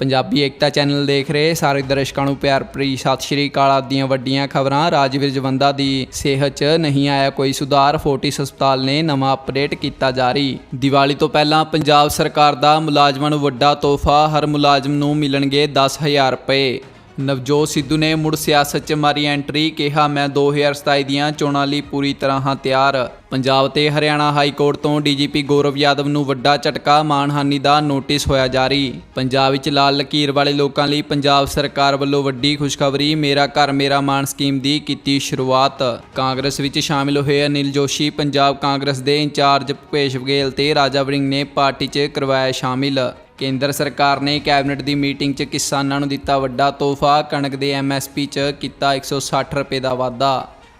ਪੰਜਾਬੀ ਏਕਤਾ channel ਦੇਖ ਰਹੇ ਸਾਰੇ ਦਰਸ਼ਕਾਂ ਨੂੰ ਪਿਆਰ ਭਰੀ ਸਤਿ ਸ਼੍ਰੀ ਅਕਾਲ। ਆਪ ਦੀਆਂ ਵੱਡੀਆਂ ਖਬਰਾਂ, ਰਾਜਵੀਰ ਜਵੰਦਾ ਦੀ ਸਿਹਤ 'ਚ ਨਹੀਂ ਆਇਆ ਕੋਈ ਸੁਧਾਰ, ਫੋਰਟਿਸ ਹਸਪਤਾਲ ਨੇ ਨਵਾਂ ਅਪਡੇਟ ਕੀਤਾ ਜਾਰੀ। ਦੀਵਾਲੀ ਤੋਂ ਪਹਿਲਾਂ ਪੰਜਾਬ ਸਰਕਾਰ ਦਾ ਮੁਲਾਜ਼ਮਾਂ ਨੂੰ ਵੱਡਾ ਤੋਹਫਾ, ਹਰ ਮੁਲਾਜ਼ਮ ਨੂੰ ਮਿਲਣਗੇ 10000 ਰੁਪਏ। ਨਵਜੋਤ ਸਿੱਧੂ ਨੇ ਮੁੜ ਸਿਆਸਤ 'ਚ ਮਾਰੀ ਐਂਟਰੀ, ਕਿਹਾ, ਮੈਂ 2027 ਦੀਆਂ ਚੋਣਾਂ ਲਈ ਪੂਰੀ ਤਰ੍ਹਾਂ ਹਾਂ ਤਿਆਰ। ਪੰਜਾਬ ਤੇ ਹਰਿਆਣਾ ਹਾਈ ਕੋਰਟ ਤੋਂ ਡੀਜੀਪੀ ਗੌਰਵ ਯਾਦਵ ਨੂੰ ਵੱਡਾ ਝਟਕਾ ਮਾਨਹਾਨੀ ਦਾ ਨੋਟਿਸ ਹੋਇਆ ਜਾਰੀ। ਪੰਜਾਬ ਵਿੱਚ ਲਾਲ ਲਕੀਰ ਵਾਲੇ ਲੋਕਾਂ ਲਈ ਪੰਜਾਬ ਸਰਕਾਰ ਵੱਲੋਂ ਵੱਡੀ ਖੁਸ਼ਖਬਰੀ, ਮੇਰਾ ਘਰ, ਮੇਰਾ ਮਾਣ ਸਕੀਮ ਦੀ ਕੀਤੀ ਸ਼ੁਰੂਆਤ। ਕਾਂਗਰਸ ਵਿੱਚ ਸ਼ਾਮਿਲ ਹੋਏ ਅਨਿਲ ਜੋਸ਼ੀ, ਪੰਜਾਬ ਕਾਂਗਰਸ ਦੇ ਇੰਚਾਰਜ ਭੁਪੇਸ਼ ਬਘੇਲ ਤੇ ਰਾਜਾ ਵਰਿੰਗ ਨੇ ਪਾਰਟੀ 'ਚ ਕਰਵਾਇਆ ਸ਼ਾਮਿਲ। ਕੇਂਦਰ ਸਰਕਾਰ ਨੇ ਕੈਬਨਿਟ ਦੀ ਮੀਟਿੰਗ 'ਚ ਕਿਸਾਨਾਂ ਨੂੰ ਦਿੱਤਾ ਵੱਡਾ ਤੋਹਫਾ, ਕਣਕ ਦੇ ਐਮਐਸਪੀ 'ਚ ਕੀਤਾ 160 ਰੁਪਏ ਦਾ ਵਾਧਾ।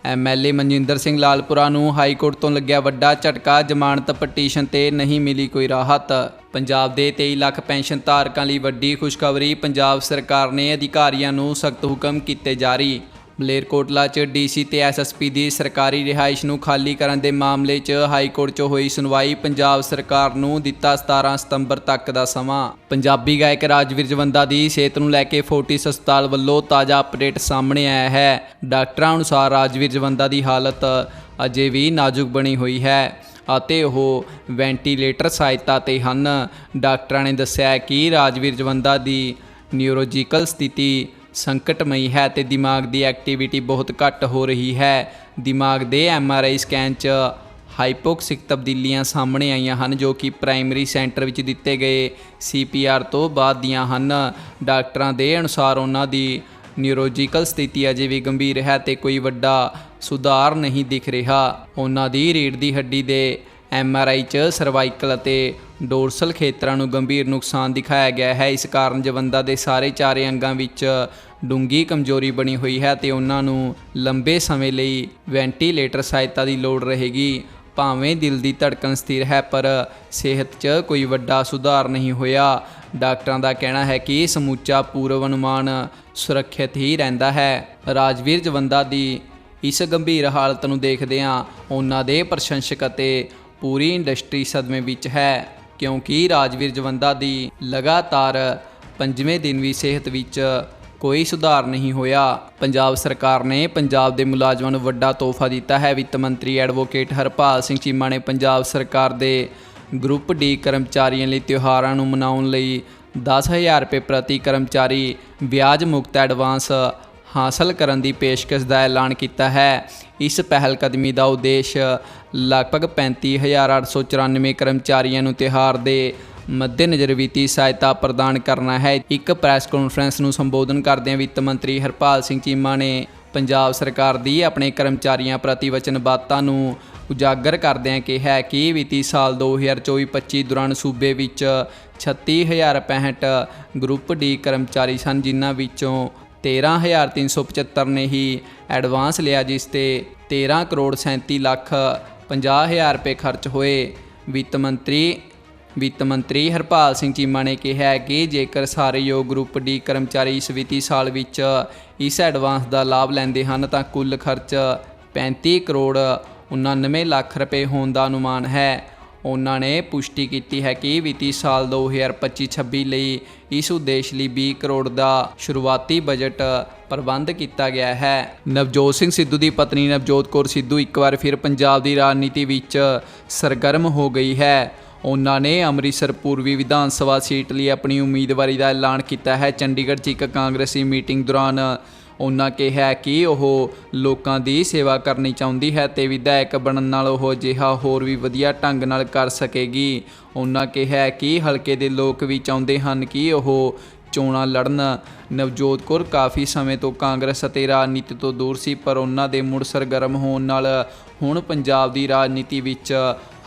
ਐਮਐਲਏ ਮਨਜਿੰਦਰ ਸਿੰਘ ਲਾਲਪੁਰਾ ਨੂੰ ਹਾਈ ਕੋਰਟ ਤੋਂ ਲੱਗਿਆ ਵੱਡਾ ਝਟਕਾ, ਜ਼ਮਾਨਤ ਪਟੀਸ਼ਨ ਤੇ ਨਹੀਂ ਮਿਲੀ ਕੋਈ ਰਾਹਤ। ਪੰਜਾਬ ਦੇ 23 ਲੱਖ ਪੈਨਸ਼ਨ ਧਾਰਕਾਂ ਲਈ ਵੱਡੀ ਖੁਸ਼ਖਬਰੀ, ਪੰਜਾਬ ਸਰਕਾਰ ਨੇ ਅਧਿਕਾਰੀਆਂ ਨੂੰ ਸਖਤ ਹੁਕਮ ਕੀਤੇ ਜਾਰੀ। ਮਲੇਰਕੋਟਲਾ 'ਚ ਡੀਸੀ ਤੇ ਐਸਐਸਪੀ ਦੀ ਸਰਕਾਰੀ ਰਿਹਾਇਸ਼ ਨੂੰ ਖਾਲੀ ਕਰਨ ਦੇ ਮਾਮਲੇ 'ਚ ਹਾਈ ਕੋਰਟ 'ਚ ਹੋਈ ਸੁਣਵਾਈ ਪੰਜਾਬ ਸਰਕਾਰ ਨੂੰ ਦਿੱਤਾ 17 ਸਤੰਬਰ ਤੱਕ ਦਾ ਸਮਾਂ। ਪੰਜਾਬੀ ਗਾਇਕ ਰਾਜਵੀਰ ਜਵੰਦਾ ਦੀ ਸਿਹਤ ਨੂੰ ਲੈ ਕੇ ਫੋਰਟਿਸ ਹਸਪਤਾਲ ਵੱਲੋਂ ਤਾਜ਼ਾ ਅਪਡੇਟ ਸਾਹਮਣੇ ਆਇਆ ਹੈ। ਡਾਕਟਰਾਂ ਅਨੁਸਾਰ ਰਾਜਵੀਰ ਜਵੰਦਾ ਦੀ ਹਾਲਤ ਅਜੇ ਵੀ ਨਾਜ਼ੁਕ ਬਣੀ ਹੋਈ ਹੈ ਅਤੇ ਉਹ ਵੈਂਟੀਲੇਟਰ ਸਹਾਇਤਾ ਤੇ ਹਨ। ਡਾਕਟਰਾਂ ਨੇ ਦੱਸਿਆ ਕਿ ਰਾਜਵੀਰ ਜਵੰਦਾ ਦੀ ਨਿਊਰੋਲੋਜੀਕਲ ਸਥਿਤੀ ਸੰਕਟਮਈ ਹੈ ਤੇ ਦਿਮਾਗ ਦੀ ਐਕਟੀਵਿਟੀ ਬਹੁਤ ਘੱਟ ਹੋ ਰਹੀ ਹੈ। ਦਿਮਾਗ ਦੇ ਐਮਆਰਆਈ ਸਕੈਨ 'ਚ ਹਾਈਪੋਕਸਿਕ ਤਬਦੀਲੀਆਂ ਸਾਹਮਣੇ ਆਈਆਂ ਹਨ ਜੋ ਕਿ ਪ੍ਰਾਇਮਰੀ ਸੈਂਟਰ ਵਿੱਚ ਦਿੱਤੇ ਗਏ ਸੀਪੀਆਰ ਤੋਂ ਬਾਅਦ ਦੀਆਂ ਹਨ। ਡਾਕਟਰਾਂ ਦੇ ਅਨੁਸਾਰ ਉਹਨਾਂ ਦੀ ਨਿਊਰੋਲੋਜੀਕਲ ਸਥਿਤੀ ਅਜੇ ਵੀ ਗੰਭੀਰ ਹੈ ਤੇ ਕੋਈ ਵੱਡਾ ਸੁਧਾਰ ਨਹੀਂ ਦਿਖ ਰਿਹਾ। ਉਹਨਾਂ ਦੀ ਰੀੜ ਦੀ ਹੱਡੀ ਦੇ ਐਮਆਰਆਈ 'ਚ ਸਰਵਾਈਕਲ ਅਤੇ ਡੋਰਸਲ ਖੇਤਰਾਂ ਨੂੰ ਗੰਭੀਰ ਨੁਕਸਾਨ ਦਿਖਾਇਆ ਗਿਆ ਹੈ। ਇਸ ਕਾਰਨ ਜਵੰਦਾ ਦੇ ਸਾਰੇ ਚਾਰੇ ਅੰਗਾਂ ਵਿੱਚ ਡੂੰਗੀ ਕਮਜ਼ੋਰੀ ਬਣੀ ਹੋਈ ਹੈ ਤੇ ਉਹਨਾਂ ਨੂੰ ਲੰਬੇ ਸਮੇਂ ਲਈ ਵੈਂਟੀਲੇਟਰ ਸਹਾਇਤਾ ਦੀ ਲੋੜ ਰਹੇਗੀ। ਭਾਵੇਂ ਦਿਲ ਦੀ ਧੜਕਣ ਸਥਿਰ ਹੈ, ਪਰ ਸਿਹਤ 'ਚ ਕੋਈ ਵੱਡਾ ਸੁਧਾਰ ਨਹੀਂ ਹੋਇਆ। ਡਾਕਟਰਾਂ ਦਾ ਕਹਿਣਾ ਹੈ ਕਿ ਸਮੁੱਚਾ ਪੂਰਵ ਅਨੁਮਾਨ ਸੁਰੱਖਿਅਤ ਹੀ ਰਹਿੰਦਾ ਹੈ। ਰਾਜਵੀਰ ਜਵੰਦਾ ਦੀ ਇਸ ਗੰਭੀਰ ਹਾਲਤ ਨੂੰ ਦੇਖਦਿਆਂ ਉਹਨਾਂ ਦੇ ਪ੍ਰਸ਼ੰਸਕ ਅਤੇ ਪੂਰੀ ਇੰਡਸਟਰੀ ਸਦਮੇ ਵਿੱਚ ਹੈ, ਕਿਉਂਕਿ ਰਾਜਵੀਰ ਜਵੰਦਾ ਦੀ ਲਗਾਤਾਰ ਪੰਜਵੇਂ ਦਿਨ ਵੀ ਸਿਹਤ ਵਿੱਚ ਕੋਈ ਸੁਧਾਰ ਨਹੀਂ ਹੋਇਆ। ਪੰਜਾਬ ਸਰਕਾਰ ਨੇ ਪੰਜਾਬ ਦੇ ਮੁਲਾਜ਼ਮਾਂ ਨੂੰ ਵੱਡਾ ਤੋਹਫਾ ਦਿੱਤਾ ਹੈ। ਵਿੱਤ ਮੰਤਰੀ ਐਡਵੋਕੇਟ ਹਰਪਾਲ ਸਿੰਘ ਚੀਮਾ ਨੇ ਪੰਜਾਬ ਸਰਕਾਰ ਦੇ ਗਰੁੱਪ ਡੀ ਕਰਮਚਾਰੀਆਂ ਲਈ ਤਿਉਹਾਰਾਂ ਨੂੰ ਮਨਾਉਣ ਲਈ 10000 ਰੁਪਏ ਪ੍ਰਤੀ ਕਰਮਚਾਰੀ ਵਿਆਜ ਮੁਕਤ ਐਡਵਾਂਸ ਹਾਸਲ ਕਰਨ ਦੀ ਪੇਸ਼ਕਸ਼ ਦਾ ਐਲਾਨ ਕੀਤਾ ਹੈ। ਇਸ ਪਹਿਲ ਕਦਮੀ ਦਾ ਉਦੇਸ਼ ਲਗਭਗ 35894 ਕਰਮਚਾਰੀਆਂ ਨੂੰ ਤਿਹਾਰ ਦੇ ਮੱਦੇਨਜ਼ਰ ਵਿੱਤੀ ਸਹਾਇਤਾ ਪ੍ਰਦਾਨ ਕਰਨਾ ਹੈ। ਇੱਕ ਪ੍ਰੈਸ ਕਾਨਫਰੰਸ ਨੂੰ ਸੰਬੋਧਨ ਕਰਦਿਆਂ ਵਿੱਤ ਮੰਤਰੀ ਹਰਪਾਲ ਸਿੰਘ ਚੀਮਾ ਨੇ ਪੰਜਾਬ ਸਰਕਾਰ ਦੀ ਆਪਣੇ ਕਰਮਚਾਰੀਆਂ ਪ੍ਰਤੀ ਵਚਨਬੱਧਤਾ ਨੂੰ ਉਜਾਗਰ ਕਰਦਿਆਂ ਕਿਹਾ ਕਿ ਵਿੱਤੀ ਸਾਲ 2024-25 ਦੌਰਾਨ ਸੂਬੇ ਵਿੱਚ 36065 ਗਰੁੱਪ ਡੀ ਕਰਮਚਾਰੀ ਸਨ, ਜਿਨ੍ਹਾਂ ਵਿੱਚੋਂ 13375 ਨੇ ਹੀ ਐਡਵਾਂਸ ਲਿਆ, ਜਿਸ ਤੇ 13 ਕਰੋੜ 37 ਲੱਖ 50 ਹਜ਼ਾਰ ਰੁਪਏ ਖਰਚ ਹੋਏ। ਵਿੱਤ ਮੰਤਰੀ ਵਿੱਤ ਮੰਤਰੀ ਹਰਪਾਲ ਸਿੰਘ ਚੀਮਾ ਨੇ ਕਿਹਾ ਕਿ ਜੇਕਰ ਸਾਰੇ ਯੋਗ ਗਰੁੱਪ ਡੀ ਕਰਮਚਾਰੀ ਇਸ ਵਿੱਤੀ ਸਾਲ ਵਿੱਚ ਇਸ ਐਡਵਾਂਸ ਦਾ ਲਾਭ ਲੈਂਦੇ ਹਨ, ਤਾਂ ਕੁੱਲ ਖਰਚ 35 ਕਰੋੜ 99 ਲੱਖ ਰੁਪਏ ਹੋਣ ਦਾ ਅਨੁਮਾਨ ਹੈ। ਉਹਨਾਂ ਨੇ ਪੁਸ਼ਟੀ ਕੀਤੀ ਹੈ ਕਿ ਵਿੱਤੀ ਸਾਲ 2025-26 ਲਈ ਇਸ ਉਦੇਸ਼ ਲਈ 20 ਕਰੋੜ ਦਾ ਸ਼ੁਰੂਆਤੀ ਬਜਟ ਪ੍ਰਬੰਧ ਕੀਤਾ ਗਿਆ ਹੈ। ਨਵਜੋਤ ਸਿੰਘ ਸਿੱਧੂ ਦੀ ਪਤਨੀ ਨਵਜੋਤ ਕੌਰ ਸਿੱਧੂ ਇੱਕ ਵਾਰ ਫਿਰ ਪੰਜਾਬ ਦੀ ਰਾਜਨੀਤੀ ਵਿੱਚ ਸਰਗਰਮ ਹੋ ਗਈ ਹੈ। ਉਹਨਾਂ ਨੇ ਅੰਮ੍ਰਿਤਸਰ ਪੂਰਬੀ ਵਿਧਾਨ ਸਭਾ ਸੀਟ ਲਈ ਆਪਣੀ ਉਮੀਦਵਾਰੀ ਦਾ ਐਲਾਨ ਕੀਤਾ ਹੈ। ਚੰਡੀਗੜ੍ਹ 'ਚ ਇੱਕ ਕਾਂਗਰਸੀ ਮੀਟਿੰਗ ਦੌਰਾਨ ਉਹਨਾਂ ਕਿਹਾ ਕਿ ਉਹ ਲੋਕਾਂ ਦੀ ਸੇਵਾ ਕਰਨੀ ਚਾਹੁੰਦੀ ਹੈ ਤੇ ਵਿਧਾਇਕ ਬਣਨ ਨਾਲ ਉਹ ਅਜਿਹਾ ਹੋਰ ਵੀ ਵਧੀਆ ਢੰਗ ਨਾਲ ਕਰ ਸਕੇਗੀ। ਉਹਨਾਂ ਕਿਹਾ ਕਿ ਹਲਕੇ ਦੇ ਲੋਕ ਵੀ ਚਾਹੁੰਦੇ ਹਨ ਕਿ ਉਹ ਚੋਣਾਂ ਲੜਨ। ਨਵਜੋਤ ਕੌਰ ਕਾਫੀ ਸਮੇਂ ਤੋਂ ਕਾਂਗਰਸ ਅਤੇ ਰਾਜਨੀਤੀ ਤੋਂ ਦੂਰ ਸੀ, ਪਰ ਉਹਨਾਂ ਦੇ ਮੁੜ ਸਰਗਰਮ ਹੋਣ ਨਾਲ ਹੁਣ ਪੰਜਾਬ ਦੀ ਰਾਜਨੀਤੀ ਵਿੱਚ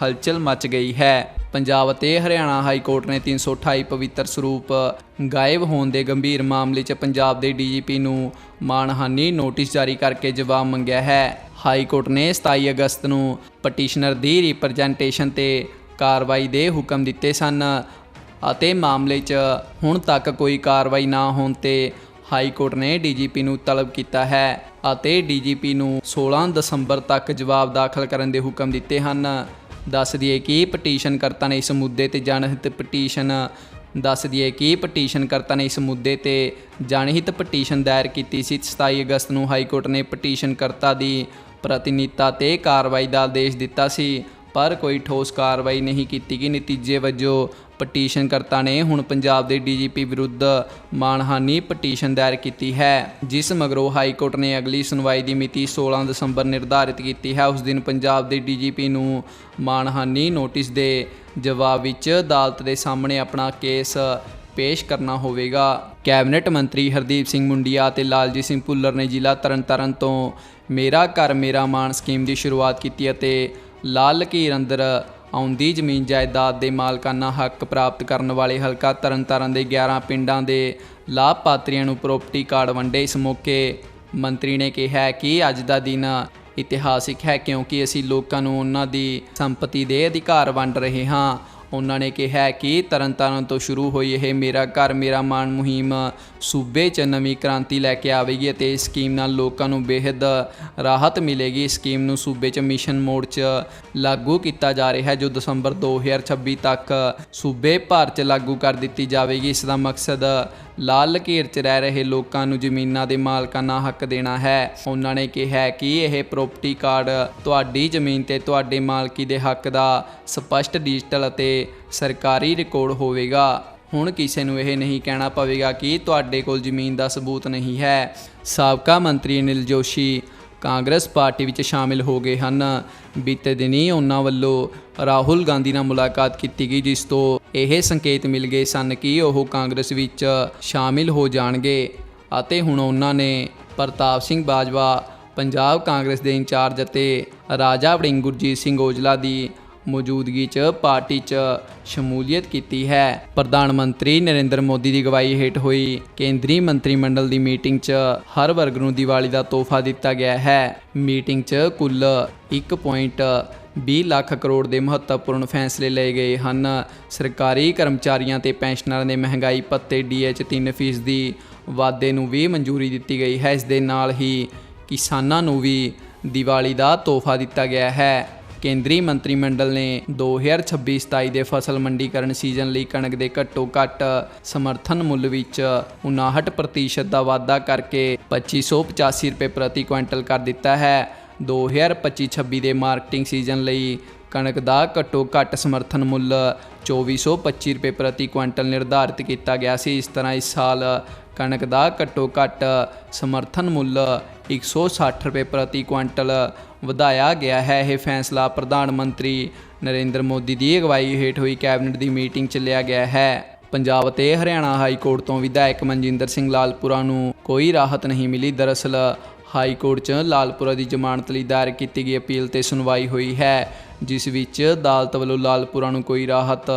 ਹਲਚਲ ਮਚ ਗਈ ਹੈ। ਪੰਜਾਬ ਅਤੇ ਹਰਿਆਣਾ ਹਾਈ ਕੋਰਟ ਨੇ 328 ਪਵਿੱਤਰ ਸਰੂਪ ਗਾਇਬ ਹੋਣ ਦੇ ਗੰਭੀਰ ਮਾਮਲੇ 'ਚ ਪੰਜਾਬ ਦੇ ਡੀਜੀਪੀ ਨੂੰ ਮਾਨਹਾਨੀ ਨੋਟਿਸ ਜਾਰੀ ਕਰਕੇ ਜਵਾਬ ਮੰਗਿਆ ਹੈ। ਹਾਈ ਕੋਰਟ ਨੇ 27 ਅਗਸਤ ਨੂੰ ਪਟੀਸ਼ਨਰ ਦੀ ਰਿਪਰੈਜ਼ੈਂਟੇਸ਼ਨ ਤੇ ਕਾਰਵਾਈ ਦੇ ਹੁਕਮ ਦਿੱਤੇ ਸਨ ਅਤੇ ਮਾਮਲੇ 'ਚ ਹੁਣ ਤੱਕ ਕੋਈ ਕਾਰਵਾਈ ਨਾ ਹੋਣ ਤੇ ਹਾਈ ਕੋਰਟ ਨੇ ਡੀਜੀਪੀ ਨੂੰ ਤਲਬ ਕੀਤਾ ਹੈ ਅਤੇ ਡੀਜੀਪੀ ਨੂੰ 16 ਦਸੰਬਰ ਤੱਕ ਜਵਾਬ ਦਾਖਲ ਕਰਨ ਦੇ ਹੁਕਮ ਦਿੱਤੇ ਹਨ। ਦੱਸ ਦਈਏ ਕਿ ਪਟੀਸ਼ਨ ਕਰਤਾ ਨੇ ਇਸ ਮੁੱਦੇ ਤੇ ਜਨਹਿਤ ਪਟੀਸ਼ਨ ਦੱਸ ਦਈਏ ਕਿ ਪਟੀਸ਼ਨਕਰਤਾ ਨੇ ਇਸ ਮੁੱਦੇ ਤੇ ਜਨਹਿਤ ਪਟੀਸ਼ਨ ਦਾਇਰ ਕੀਤੀ ਸੀ। 27 ਅਗਸਤ ਨੂੰ ਹਾਈ ਕੋਰਟ ਨੇ ਪਟੀਸ਼ਨਕਰਤਾ ਦੀ ਪ੍ਰਤੀਨਿਧਤਾ ਤੇ ਕਾਰਵਾਈ ਦਾ ਆਦੇਸ਼ ਦਿੱਤਾ ਸੀ। ਪਰ ਕੋਈ ਠੋਸ ਕਾਰਵਾਈ ਨਹੀਂ ਕੀਤੀ ਗਈ। ਨਤੀਜੇ ਵਜੋਂ ਪਟੀਸ਼ਨਕਰਤਾ ਨੇ ਹੁਣ ਪੰਜਾਬ ਦੇ ਡੀਜੀਪੀ ਵਿਰੁੱਧ ਮਾਨਹਾਨੀ ਪਟੀਸ਼ਨ ਦਾਇਰ ਕੀਤੀ ਹੈ, ਜਿਸ ਮਗਰੋਂ ਹਾਈ ਕੋਰਟ ਨੇ ਅਗਲੀ ਸੁਣਵਾਈ ਦੀ ਮਿਤੀ 16 ਦਸੰਬਰ ਨਿਰਧਾਰਿਤ ਕੀਤੀ ਹੈ। ਉਸ ਦਿਨ ਪੰਜਾਬ ਦੇ ਡੀਜੀਪੀ ਨੂੰ ਮਾਨਹਾਨੀ ਨੋਟਿਸ ਦੇ ਜਵਾਬ ਵਿੱਚ ਅਦਾਲਤ ਦੇ ਸਾਹਮਣੇ ਆਪਣਾ ਕੇਸ ਪੇਸ਼ ਕਰਨਾ ਹੋਵੇਗਾ। ਕੈਬਨਿਟ ਮੰਤਰੀ ਹਰਦੀਪ ਸਿੰਘ ਮੁੰਡੀਆ ਤੇ ਲਾਲਜੀਤ ਸਿੰਘ ਭੁੱਲਰ ਨੇ ਜ਼ਿਲ੍ਹਾ ਤਰਨਤਾਰਨ ਤੋਂ ਮੇਰਾ ਘਰ, ਮੇਰਾ ਮਾਣ ਸਕੀਮ ਦੀ ਸ਼ੁਰੂਆਤ ਕੀਤੀ ਅਤੇ ਲਾਲ ਲਕੀਰ ਅੰਦਰ ਆਉਂਦੀ ਜ਼ਮੀਨ ਜਾਇਦਾਦ ਦੇ ਮਾਲਕਾਨਾ ਹੱਕ ਪ੍ਰਾਪਤ ਕਰਨ ਵਾਲੇ ਹਲਕਾ ਤਰਨਤਾਰਨ ਦੇ 11 ਪਿੰਡਾਂ ਦੇ ਲਾਭਪਾਤਰੀਆਂ ਨੂੰ ਪ੍ਰਾਪਰਟੀ ਕਾਰਡ ਵੰਡੇ। ਇਸ ਮੌਕੇ ਮੰਤਰੀ ਨੇ ਕਿਹਾ ਕਿ ਅੱਜ ਦਾ ਦਿਨ ਇਤਿਹਾਸਿਕ ਹੈ ਕਿਉਂਕਿ ਅਸੀਂ ਲੋਕਾਂ ਨੂੰ ਉਹਨਾਂ ਦੀ ਸੰਪਤੀ ਦੇ ਅਧਿਕਾਰ ਵੰਡ ਰਹੇ ਹਾਂ। ਉਹਨਾਂ ਨੇ ਕਿਹਾ ਕਿ ਤਰਨਤਾਰਨ ਤੋਂ ਸ਼ੁਰੂ ਹੋਈ ਇਹ ਮੇਰਾ ਘਰ, ਮੇਰਾ ਮਾਣ ਮੁਹਿੰਮ ਸੂਬੇ 'ਚ ਨਵੀਂ ਕ੍ਰਾਂਤੀ ਲੈ ਕੇ ਆਵੇਗੀ ਅਤੇ ਇਸ ਸਕੀਮ ਨਾਲ ਲੋਕਾਂ ਨੂੰ ਬੇਹੱਦ ਰਾਹਤ ਮਿਲੇਗੀ। ਇਸ ਸਕੀਮ ਨੂੰ ਸੂਬੇ 'ਚ ਮਿਸ਼ਨ ਮੋਡ 'ਚ ਲਾਗੂ ਕੀਤਾ ਜਾ ਰਿਹਾ ਹੈ, ਜੋ ਦਸੰਬਰ 2026 ਤੱਕ ਸੂਬੇ ਭਰ 'ਚ ਲਾਗੂ ਕਰ ਦਿੱਤੀ ਜਾਵੇਗੀ। ਇਸ ਦਾ ਮਕਸਦ ਲਾਲ ਲਕੀਰ 'ਚ ਰਹਿ ਰਹੇ ਲੋਕਾਂ ਨੂੰ ਜ਼ਮੀਨਾਂ ਦੇ ਮਾਲਕਾਨਾ ਹੱਕ ਦੇਣਾ ਹੈ। ਉਹਨਾਂ ਨੇ ਕਿਹਾ ਕਿ ਇਹ ਪ੍ਰਾਪਰਟੀ ਕਾਰਡ ਤੁਹਾਡੀ ਜ਼ਮੀਨ ਤੇ ਤੁਹਾਡੇ ਮਾਲਕੀ ਦੇ ਹੱਕ ਦਾ ਸਪਸ਼ਟ ਡਿਜੀਟਲ ਅਤੇ ਸਰਕਾਰੀ ਰਿਕਾਰਡ ਹੋਵੇਗਾ। ਹੁਣ ਕਿਸੇ ਨੂੰ ਇਹ ਨਹੀਂ ਕਹਿਣਾ ਪਵੇਗਾ ਕਿ ਤੁਹਾਡੇ ਕੋਲ ਜ਼ਮੀਨ ਦਾ ਸਬੂਤ ਨਹੀਂ ਹੈ। ਸਾਬਕਾ ਮੰਤਰੀ ਅਨਿਲ ਜੋਸ਼ੀ ਕਾਂਗਰਸ ਪਾਰਟੀ ਵਿੱਚ ਸ਼ਾਮਿਲ ਹੋ ਗਏ ਹਨ। ਬੀਤੇ ਦਿਨੀ ਉਹਨਾਂ ਵੱਲੋਂ ਰਾਹੁਲ ਗਾਂਧੀ ਨਾਲ ਮੁਲਾਕਾਤ ਕੀਤੀ ਗਈ, ਜਿਸ ਤੋਂ ਇਹ ਸੰਕੇਤ ਮਿਲ ਗਏ ਸਨ ਕਿ ਉਹ ਕਾਂਗਰਸ ਵਿੱਚ ਸ਼ਾਮਿਲ ਹੋ ਜਾਣਗੇ ਅਤੇ ਹੁਣ ਉਹਨਾਂ ਨੇ ਪ੍ਰਤਾਪ ਸਿੰਘ ਬਾਜਵਾ, ਪੰਜਾਬ ਕਾਂਗਰਸ ਦੇ ਇੰਚਾਰਜ ਅਤੇ ਰਾਜਾ ਵੜਿੰਗ ਗੁਰਜੀਤ ਸਿੰਘ ਔਜਲਾ ਦੀ ਮੌਜੂਦਗੀ 'ਚ ਪਾਰਟੀ 'ਚ ਸ਼ਮੂਲੀਅਤ ਕੀਤੀ ਹੈ। ਪ੍ਰਧਾਨ ਮੰਤਰੀ ਨਰਿੰਦਰ ਮੋਦੀ ਦੀ ਅਗਵਾਈ ਹੇਠ ਹੋਈ। ਕੇਂਦਰੀ ਮੰਤਰੀ ਮੰਡਲ ਦੀ ਮੀਟਿੰਗ 'ਚ ਹਰ ਵਰਗ ਨੂੰ ਦੀਵਾਲੀ ਦਾ ਤੋਹਫਾ ਦਿੱਤਾ ਗਿਆ ਹੈ। ਮੀਟਿੰਗ 'ਚ ਕੁੱਲ 1.20 ਲੱਖ ਕਰੋੜ ਦੇ ਮਹੱਤਵਪੂਰਨ ਫੈਸਲੇ ਲਏ ਗਏ ਹਨ। ਸਰਕਾਰੀ ਕਰਮਚਾਰੀਆਂ ਤੇ ਪੈਨਸ਼ਨਰਾਂ ਦੇ ਮਹਿੰਗਾਈ ਭੱਤੇ ਡੀਐਚ 3% ਦੀ ਵਾਧੇ ਨੂੰ ਵੀ ਮਨਜ਼ੂਰੀ ਦਿੱਤੀ ਗਈ ਹੈ। ਇਸ ਦੇ ਨਾਲ ਹੀ ਕਿਸਾਨਾਂ ਨੂੰ ਵੀ ਦੀਵਾਲੀ ਦਾ ਤੋਹਫਾ ਦਿੱਤਾ ਗਿਆ ਹੈ। ਕੇਂਦਰੀ ਮੰਤਰੀ ਮੰਡਲ ਨੇ 2026-27 ਦੇ ਫਸਲ ਮੰਡੀਕਰਨ ਸੀਜ਼ਨ ਲਈ ਕਣਕ ਦੇ ਘੱਟੋ ਘੱਟ ਸਮਰਥਨ ਮੁੱਲ ਵਿੱਚ 59% ਦਾ ਵਾਧਾ ਕਰਕੇ 2585 ਰੁਪਏ ਪ੍ਰਤੀ ਕੁਇੰਟਲ ਕਰ ਦਿੱਤਾ ਹੈ। 2025-26 ਦੇ ਮਾਰਕੀਟਿੰਗ ਸੀਜ਼ਨ ਲਈ ਕਣਕ ਦਾ ਘੱਟੋ ਘੱਟ ਸਮਰਥਨ ਮੁੱਲ 2425 ਰੁਪਏ ਪ੍ਰਤੀ ਕੁਇੰਟਲ ਨਿਰਧਾਰਿਤ ਕੀਤਾ ਗਿਆ ਸੀ। ਇਸ ਤਰ੍ਹਾਂ ਇਸ ਸਾਲ ਕਣਕ ਦਾ ਘੱਟੋ ਘੱਟ ਸਮਰਥਨ ਮੁੱਲ 160 ਰੁਪਏ ਪ੍ਰਤੀ ਕੁਇੰਟਲ ਵਧਾਇਆ ਗਿਆ ਹੈ। ਇਹ ਫੈਸਲਾ ਪ੍ਰਧਾਨ ਮੰਤਰੀ ਨਰਿੰਦਰ ਮੋਦੀ ਦੀ ਅਗਵਾਈ ਹੇਠ ਹੋਈ ਕੈਬਨਿਟ ਦੀ ਮੀਟਿੰਗ 'ਚ ਲਿਆ ਗਿਆ ਹੈ। ਪੰਜਾਬ ਅਤੇ ਹਰਿਆਣਾ ਹਾਈ ਕੋਰਟ ਤੋਂ ਵਿਧਾਇਕ ਮਨਜਿੰਦਰ ਸਿੰਘ ਲਾਲਪੁਰਾ ਨੂੰ ਕੋਈ ਰਾਹਤ ਨਹੀਂ ਮਿਲੀ। ਦਰਅਸਲ ਹਾਈ ਕੋਰਟ 'ਚ ਲਾਲਪੁਰਾ ਦੀ ਜ਼ਮਾਨਤ ਲਈ ਦਾਇਰ ਕੀਤੀ ਗਈ ਅਪੀਲ ਤੇ ਸੁਣਵਾਈ ਹੋਈ ਹੈ, ਜਿਸ ਵਿੱਚ ਅਦਾਲਤ ਵੱਲੋਂ ਲਾਲਪੁਰਾ ਨੂੰ ਕੋਈ ਰਾਹਤ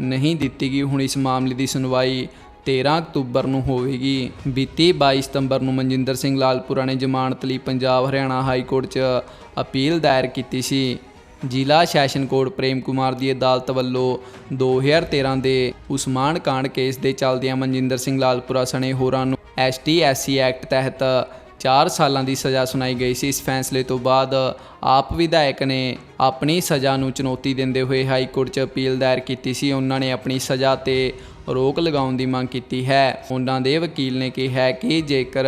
ਨਹੀਂ ਦਿੱਤੀ ਗਈ। ਹੁਣ ਇਸ ਮਾਮਲੇ ਦੀ ਸੁਣਵਾਈ 13 ਅਕਤੂਬਰ ਨੂੰ ਹੋਵੇਗੀ। ਬੀਤੀ 22 ਸਤੰਬਰ ਨੂੰ ਮਨਜਿੰਦਰ ਸਿੰਘ ਲਾਲਪੁਰਾ ਨੇ ਜ਼ਮਾਨਤ ਲਈ ਪੰਜਾਬ ਹਰਿਆਣਾ ਹਾਈ ਕੋਰਟ 'ਚ ਅਪੀਲ ਦਾਇਰ ਕੀਤੀ ਸੀ। ਜ਼ਿਲ੍ਹਾ ਸੈਸ਼ਨ ਕੋਰਟ ਪ੍ਰੇਮ ਕੁਮਾਰ ਦੀ ਅਦਾਲਤ ਵੱਲੋਂ 2013 ਦੇ ਉਸਮਾਨ ਕਾਂਡ ਕੇਸ ਦੇ ਚੱਲਦਿਆਂ ਮਨਜਿੰਦਰ ਸਿੰਘ ਲਾਲਪੁਰਾ ਸਣੇ ਹੋਰਾਂ ਨੂੰ ਐਸਟੀ ਐਸਸੀ ਐਕਟ ਤਹਿਤ 4 ਸਾਲਾਂ ਦੀ ਸਜ਼ਾ ਸੁਣਾਈ ਗਈ ਸੀ। ਇਸ ਫੈਸਲੇ ਤੋਂ ਬਾਅਦ ਆਪ ਵਿਧਾਇਕ ਨੇ ਆਪਣੀ ਸਜ਼ਾ ਨੂੰ ਚੁਣੌਤੀ ਦਿੰਦੇ ਹੋਏ ਹਾਈ ਕੋਰਟ 'ਚ ਅਪੀਲ ਦਾਇਰ ਕੀਤੀ ਸੀ। ਉਹਨਾਂ ਨੇ ਆਪਣੀ ਸਜ਼ਾ ਤੇ ਰੋਕ ਲਗਾਉਣ ਦੀ ਮੰਗ ਕੀਤੀ ਹੈ। ਉਹਨਾਂ ਦੇ ਵਕੀਲ ਨੇ ਕਿਹਾ ਕਿ ਜੇਕਰ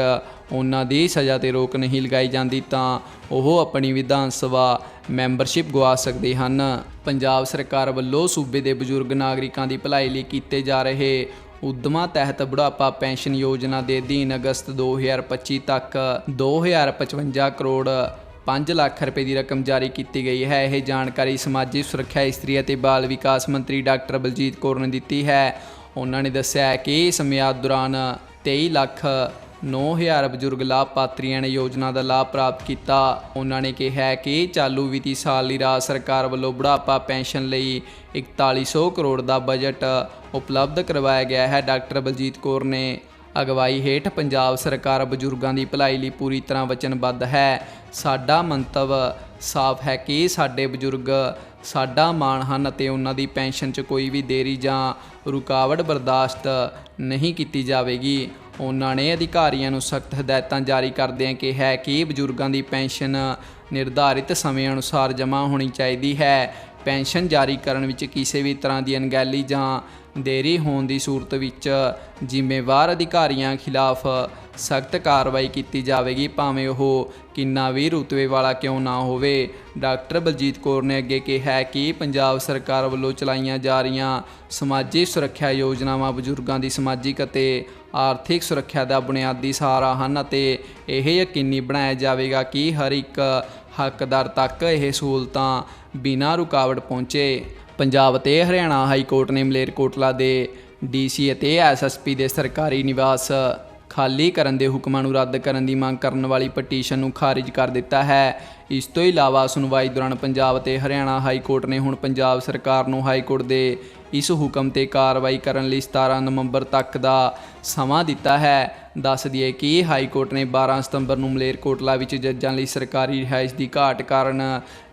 ਉਹਨਾਂ ਦੀ ਸਜ਼ਾ ਤੇ ਰੋਕ ਨਹੀਂ ਲਗਾਈ ਜਾਂਦੀ ਤਾਂ ਉਹ ਆਪਣੀ ਵਿਧਾਨ ਸਭਾ ਮੈਂਬਰਸ਼ਿਪ ਗਵਾ ਸਕਦੇ ਹਨ। ਪੰਜਾਬ ਸਰਕਾਰ ਵੱਲੋਂ ਸੂਬੇ ਦੇ ਬਜ਼ੁਰਗ ਨਾਗਰਿਕਾਂ ਦੀ ਭਲਾਈ ਲਈ ਕੀਤੇ ਜਾ ਰਹੇ ਉਦਮਾਂ ਤਹਿਤ ਬੁਢਾਪਾ ਪੈਨਸ਼ਨ ਯੋਜਨਾ ਦੇ ਅਧੀਨ ਅਗਸਤ 2025 ਤੱਕ 2055 ਕਰੋੜ 5 ਲੱਖ ਰੁਪਏ ਦੀ ਰਕਮ ਜਾਰੀ ਕੀਤੀ ਗਈ ਹੈ। ਇਹ ਜਾਣਕਾਰੀ ਸਮਾਜਿਕ ਸੁਰੱਖਿਆ ਇਸਤਰੀ ਅਤੇ ਬਾਲ ਵਿਕਾਸ ਮੰਤਰੀ ਡਾਕਟਰ ਬਲਜੀਤ ਕੌਰ ਨੇ ਦਿੱਤੀ ਹੈ। ਉਹਨਾਂ ਨੇ ਦੱਸਿਆ ਕਿ ਇਸ ਮਿਆਦ ਦੌਰਾਨ 23 ਲੱਖ 9000 ਬਜ਼ੁਰਗ ਲਾਭਪਾਤਰੀਆਂ ਨੇ ਯੋਜਨਾ ਦਾ ਲਾਭ ਪ੍ਰਾਪਤ ਕੀਤਾ। ਉਹਨਾਂ ਨੇ ਕਿਹਾ ਕਿ ਚਾਲੂ ਵਿੱਤੀ ਸਾਲ ਲਈ ਰਾਜ ਸਰਕਾਰ ਵੱਲੋਂ ਬੁਢਾਪਾ ਪੈਨਸ਼ਨ ਲਈ 4100 ਕਰੋੜ ਦਾ ਬਜਟ ਉਪਲਬਧ ਕਰਵਾਇਆ ਗਿਆ ਹੈ। ਡਾਕਟਰ ਬਲਜੀਤ ਕੌਰ ਨੇ ਅਗਵਾਈ ਹੇਠ ਪੰਜਾਬ ਸਰਕਾਰ ਬਜ਼ੁਰਗਾਂ ਦੀ ਭਲਾਈ ਲਈ ਪੂਰੀ ਤਰ੍ਹਾਂ ਵਚਨਬੱਧ ਹੈ। ਸਾਡਾ ਮੰਤਵ ਸਾਫ਼ ਹੈ ਕਿ ਸਾਡੇ ਬਜ਼ੁਰਗ ਸਾਡਾ ਮਾਣ ਹਨ ਅਤੇ ਉਹਨਾਂ ਦੀ ਪੈਨਸ਼ਨ 'ਚ ਕੋਈ ਵੀ ਦੇਰੀ ਜਾਂ ਰੁਕਾਵਟ ਬਰਦਾਸ਼ਤ ਨਹੀਂ ਕੀਤੀ ਜਾਵੇਗੀ। ਉਹਨਾਂ ਨੇ ਅਧਿਕਾਰੀਆਂ ਨੂੰ ਸਖਤ ਹਦਾਇਤਾਂ ਜਾਰੀ ਕਰਦਿਆਂ ਕਿਹਾ ਹੈ ਕਿ ਬਜ਼ੁਰਗਾਂ ਦੀ ਪੈਨਸ਼ਨ ਨਿਰਧਾਰਿਤ ਸਮੇਂ ਅਨੁਸਾਰ ਜਮ੍ਹਾਂ ਹੋਣੀ ਚਾਹੀਦੀ ਹੈ। ਪੈਨਸ਼ਨ ਜਾਰੀ ਕਰਨ ਵਿੱਚ ਕਿਸੇ ਵੀ ਤਰ੍ਹਾਂ ਦੀ ਅਣਗਹਿਲੀ ਜਾਂ ਦੇਰੀ ਹੋਣ ਦੀ ਸੂਰਤ ਵਿੱਚ ਜ਼ਿੰਮੇਵਾਰ ਅਧਿਕਾਰੀਆਂ ਖਿਲਾਫ ਸਖਤ ਕਾਰਵਾਈ ਕੀਤੀ ਜਾਵੇਗੀ, ਭਾਵੇਂ ਉਹ ਕਿੰਨਾ ਵੀ ਰੁਤਬੇ ਵਾਲਾ ਕਿਉਂ ਨਾ ਹੋਵੇ। ਡਾਕਟਰ ਬਲਜੀਤ ਕੌਰ ਨੇ ਅੱਗੇ ਕਿਹਾ ਕਿ ਪੰਜਾਬ ਸਰਕਾਰ ਵੱਲੋਂ ਚਲਾਈਆਂ ਜਾ ਰਹੀਆਂ ਸਮਾਜਿਕ ਸੁਰੱਖਿਆ ਯੋਜਨਾਵਾਂ ਬਜ਼ੁਰਗਾਂ ਦੀ ਸਮਾਜਿਕ ਅਤੇ ਆਰਥਿਕ ਸੁਰੱਖਿਆ ਦਾ ਬੁਨਿਆਦੀ ਸਹਾਰਾ ਹਨ ਅਤੇ ਇਹ ਯਕੀਨੀ ਬਣਾਇਆ ਜਾਵੇਗਾ ਕਿ ਹਰ ਇੱਕ ਹੱਕਦਾਰ ਤੱਕ ਇਹ ਸਹੂਲਤਾਂ ਬਿਨਾਂ ਰੁਕਾਵਟ ਪਹੁੰਚੇ। ਪੰਜਾਬ ਅਤੇ ਹਰਿਆਣਾ ਹਾਈ ਕੋਰਟ ਨੇ ਮਲੇਰਕੋਟਲਾ ਦੇ ਡੀਸੀ ਅਤੇ ਐਸਐਸਪੀ ਦੇ ਸਰਕਾਰੀ ਨਿਵਾਸ ਖਾਲੀ ਕਰਨ ਦੇ ਹੁਕਮਾਂ ਨੂੰ ਰੱਦ ਕਰਨ ਦੀ ਮੰਗ ਕਰਨ ਵਾਲੀ ਪਟੀਸ਼ਨ ਨੂੰ ਖਾਰਿਜ ਕਰ ਦਿੱਤਾ ਹੈ। ਇਸ ਤੋਂ ਇਲਾਵਾ ਸੁਣਵਾਈ ਦੌਰਾਨ ਪੰਜਾਬ ਅਤੇ ਹਰਿਆਣਾ ਹਾਈ ਕੋਰਟ ਨੇ ਹੁਣ ਪੰਜਾਬ ਸਰਕਾਰ ਨੂੰ ਹਾਈ ਕੋਰਟ ਦੇ ਇਸ ਹੁਕਮ ਤੇ ਕਾਰਵਾਈ ਕਰਨ ਲਈ 17 ਨਵੰਬਰ ਤੱਕ ਦਾ ਸਮਾਂ ਦਿੱਤਾ ਹੈ। ਦੱਸ ਦਈਏ ਕਿ ਹਾਈ ਕੋਰਟ ਨੇ 12 ਸਤੰਬਰ ਨੂੰ ਮਲੇਰਕੋਟਲਾ ਵਿੱਚ ਜੱਜਾਂ ਲਈ ਸਰਕਾਰੀ ਰਿਹਾਇਸ਼ ਦੀ ਘਾਟ ਕਾਰਨ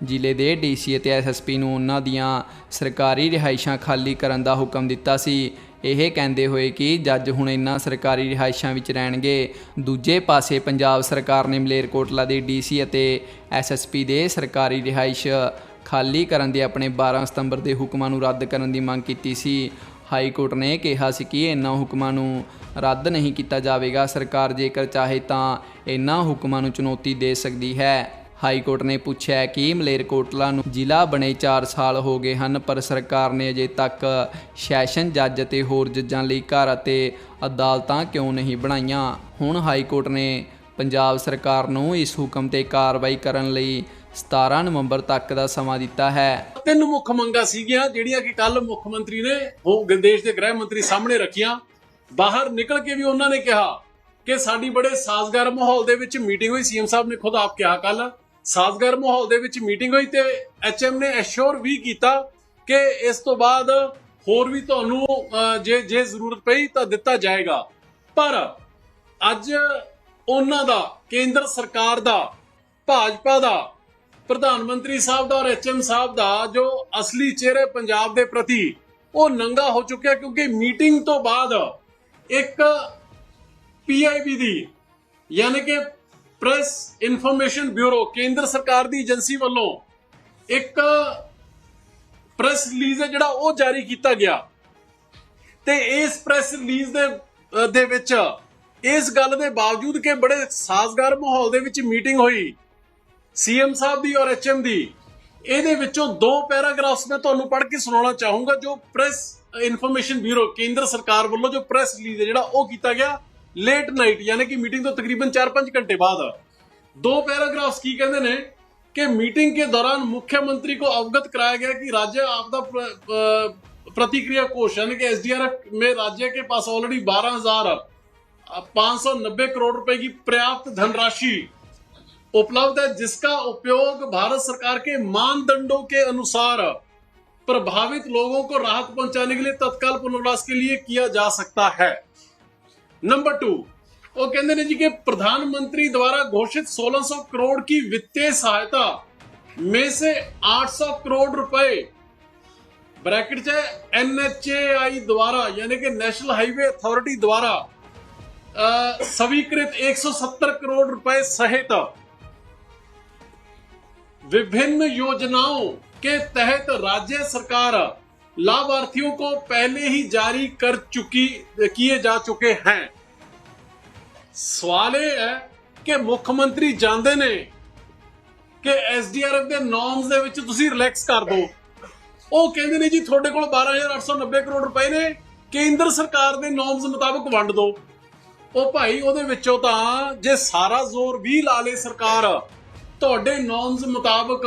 ਜ਼ਿਲ੍ਹੇ ਦੇ ਡੀਸੀ ਅਤੇ ਐਸਐਸਪੀ ਨੂੰ ਉਹਨਾਂ ਦੀਆਂ ਸਰਕਾਰੀ ਰਿਹਾਇਸ਼ਾਂ ਖਾਲੀ ਕਰਨ ਦਾ ਹੁਕਮ ਦਿੱਤਾ ਸੀ। ਇਹ ਕਹਿੰਦੇ ਹੋਏ ਕਿ ਜੱਜ ਹੁਣ ਇਨ੍ਹਾਂ ਸਰਕਾਰੀ ਰਿਹਾਇਸ਼ਾਂ ਵਿੱਚ ਰਹਿਣਗੇ। ਦੂਜੇ ਪਾਸੇ ਪੰਜਾਬ ਸਰਕਾਰ ਨੇ ਮਲੇਰਕੋਟਲਾ ਦੇ ਡੀਸੀ ਅਤੇ ਐਸਐਸਪੀ ਦੇ ਸਰਕਾਰੀ ਰਿਹਾਇਸ਼ ਖਾਲੀ ਕਰਨ ਦੇ, ਆਪਣੇ 12 ਸਤੰਬਰ ਦੇ ਹੁਕਮਾਂ ਨੂੰ ਰੱਦ ਕਰਨ ਦੀ ਮੰਗ ਕੀਤੀ ਸੀ। ਹਾਈ ਕੋਰਟ ਨੇ ਕਿਹਾ ਸੀ ਕਿ ਇਹਨਾਂ ਹੁਕਮਾਂ ਨੂੰ ਰੱਦ ਨਹੀਂ ਕੀਤਾ ਜਾਵੇਗਾ। ਸਰਕਾਰ ਜੇਕਰ ਚਾਹੇ ਤਾਂ ਇਹਨਾਂ ਹੁਕਮਾਂ ਨੂੰ ਚੁਣੌਤੀ ਦੇ ਸਕਦੀ ਹੈ। ਹਾਈ ਕੋਰਟ ਨੇ ਪੁੱਛਿਆ ਕਿ ਮਲੇਰਕੋਟਲਾ ਨੂੰ ਜ਼ਿਲ੍ਹਾ ਬਣੇ 4 ਸਾਲ ਹੋ ਗਏ ਹਨ, ਪਰ ਸਰਕਾਰ ਨੇ ਅਜੇ ਤੱਕ ਸੈਸ਼ਨ ਜੱਜ ਅਤੇ ਹੋਰ ਜੱਜਾਂ ਲਈ ਘਰ ਅਤੇ ਅਦਾਲਤਾਂ ਕਿਉਂ ਨਹੀਂ ਬਣਾਈਆਂ? ਹੁਣ ਹਾਈ ਕੋਰਟ ਨੇ ਪੰਜਾਬ ਸਰਕਾਰ ਨੂੰ ਇਸ ਹੁਕਮ ਤੇ ਕਾਰਵਾਈ ਕਰਨ ਲਈ 17 ਨਵੰਬਰ ਤੱਕ ਦਾ ਸਮਾਂ ਦਿੱਤਾ ਹੈ। ਤਿੰਨ ਮੁੱਖ ਮੰਗਾਂ ਸੀਗੀਆਂ, ਜਿਹੜੀਆਂ ਕਿ ਕੱਲ ਮੁੱਖ ਮੰਤਰੀ ਨੇ ਉਹ ਦੇਸ਼ ਦੇ ਗ੍ਰਹਿ ਮੰਤਰੀ ਸਾਹਮਣੇ ਰੱਖੀਆਂ। ਬਾਹਰ ਨਿਕਲ ਕੇ ਵੀ ਉਹਨਾਂ ਨੇ ਕਿਹਾ ਕਿ ਸਾਡੀ ਬੜੇ ਸਾਜ਼ਗਾਰ ਮਾਹੌਲ ਦੇ ਵਿੱਚ ਮੀਟਿੰਗ ਹੋਈ। ਸੀਐਮ ਸਾਹਿਬ ਨੇ ਖੁਦ ਆਪ ਕਿਹਾ ਕੱਲ ਸਾਜ਼ਗਾਰ ਮਾਹੌਲ ਦੇ ਵਿੱਚ ਮੀਟਿੰਗ ਹੋਈ ਤੇ ਐਚਐਮ ਨੇ ਐਸ਼ੋਰ ਵੀ ਕੀਤਾ ਕਿ ਇਸ ਤੋਂ ਬਾਅਦ ਹੋਰ ਵੀ ਤੁਹਾਨੂੰ ਜੇ ਜੇ ਜ਼ਰੂਰਤ ਪਈ ਤਾਂ ਦਿੱਤਾ ਜਾਏਗਾ। ਪਰ ਅੱਜ ਉਹਨਾਂ ਦਾ, ਕੇਂਦਰ ਸਰਕਾਰ ਦਾ, ਭਾਜਪਾ ਦਾ ਪ੍ਰਧਾਨ ਮੰਤਰੀ ਸਾਹਿਬ ਦਾ ਔਰ ਐਚਐਮ ਸਾਹਿਬ ਦਾ ਜੋ ਅਸਲੀ ਚਿਹਰੇ ਪੰਜਾਬ ਦੇ ਪ੍ਰਤੀ ਉਹ ਨੰਗਾ ਹੋ ਚੁੱਕਿਆ ਕਿਉਂਕਿ ਮੀਟਿੰਗ ਤੋਂ ਬਾਅਦ ਇੱਕ ਪੀਆਈਬੀ ਦੀ ਯਾਨੀ ਕਿ ਪ੍ਰੈਸ ਇਨਫੋਰਮੇਸ਼ਨ ਬਿਊਰੋ ਕੇਂਦਰ ਸਰਕਾਰ ਦੀ ਏਜੰਸੀ ਵੱਲੋਂ ਇੱਕ ਪ੍ਰੈਸ ਰਿਲੀਜ਼ ਹੈ ਜਿਹੜਾ ਉਹ ਜਾਰੀ ਕੀਤਾ ਗਿਆ। ਤੇ ਇਸ ਪ੍ਰੈਸ ਰਿਲੀਜ਼ ਦੇ ਦੇ ਵਿੱਚ ਇਸ ਗੱਲ ਦੇ ਬਾਵਜੂਦ ਕਿ ਬੜੇ ਸਾਜ਼ਗਾਰ ਮਾਹੌਲ ਦੇ ਵਿੱਚ ਮੀਟਿੰਗ ਹੋਈ ਸੀਐਮ ਸਾਹਿਬ ਦੀ ਔਰ ਐਚਐਮ ਦੀ ਇਹਦੇ ਵਿੱਚੋਂ ਦੋ ਪੈਰਾਗ੍ਰਾਫਸ ਮੈਂ ਤੁਹਾਨੂੰ ਪੜ੍ਹ ਕੇ ਸੁਣਾਉਣਾ ਚਾਹੂੰਗਾ ਜੋ ਪ੍ਰੈਸ ਇਨਫੋਰਮੇਸ਼ਨ ਬਿਊਰੋ ਕੇਂਦਰ ਸਰਕਾਰ ਵੱਲੋਂ ਜੋ ਪ੍ਰੈਸ ਰਿਲੀਜ਼ ਹੈ ਜਿਹੜਾ ਉਹ ਕੀਤਾ ਗਿਆ ਲੇਟ ਨਾਈਟ ਯਾਨੀ ਕਿ ਮੀਟਿੰਗ ਤੋਂ ਤਕਰੀਬਨ 4-5 ਘੰਟੇ ਬਾਅਦ दो पैराग्राफ्स की कहते हैं कि मीटिंग के दौरान मुख्यमंत्री को अवगत कराया गया कि राज्य आपदा प्र, अ, प्रतिक्रिया कोष यानी कि एसडीआरएफ में राज्य के पास ऑलरेडी बारह हजार पांच सौ नब्बे करोड़ रुपए की पर्याप्त धनराशि उपलब्ध है, जिसका उपयोग भारत सरकार के मानदंडों के अनुसार प्रभावित लोगों को राहत पहुँचाने के लिए तत्काल पुनर्वास के लिए किया जा सकता है। नंबर टू वो कहते हैं जी के प्रधानमंत्री द्वारा घोषित 1600 करोड़ की वित्तीय सहायता में से 800 करोड़ रुपए, ब्रैकेट से एनएचएआई द्वारा, यानी कि नेशनल हाईवे अथॉरिटी द्वारा स्वीकृत 170 करोड़ रुपए सहित विभिन्न योजनाओं के तहत राज्य सरकार लाभार्थियों को पहले ही जारी कर चुकी किए जा चुके हैं ਸਵਾਲ ਇਹ ਹੈ ਕਿ ਮੁੱਖ ਮੰਤਰੀ ਜਾਂਦੇ ਨੇ ਕਿ ਐਸਡੀਆਰਐਫ ਦੇ ਨੋਰਮਸ ਦੇ ਵਿੱਚ ਤੁਸੀਂ ਰਿਲੈਕਸ ਕਰ ਦਿਓ ਉਹ ਕਹਿੰਦੇ ਨੇ ਜੀ ਤੁਹਾਡੇ ਕੋਲ 12890 ਕਰੋੜ ਰੁਪਏ ਨੇ ਕੇਂਦਰ ਸਰਕਾਰ ਦੇ ਨੋਰਮਸ ਮੁਤਾਬਕ ਵੰਡ ਦਿਓ ਉਹ ਭਾਈ ਉਹਦੇ ਵਿੱਚੋਂ ਤਾਂ ਜੇ ਸਾਰਾ ਜ਼ੋਰ ਵੀ ਲਾ ਲੇ ਸਰਕਾਰ ਤੁਹਾਡੇ ਨੋਰਮਸ ਮੁਤਾਬਕ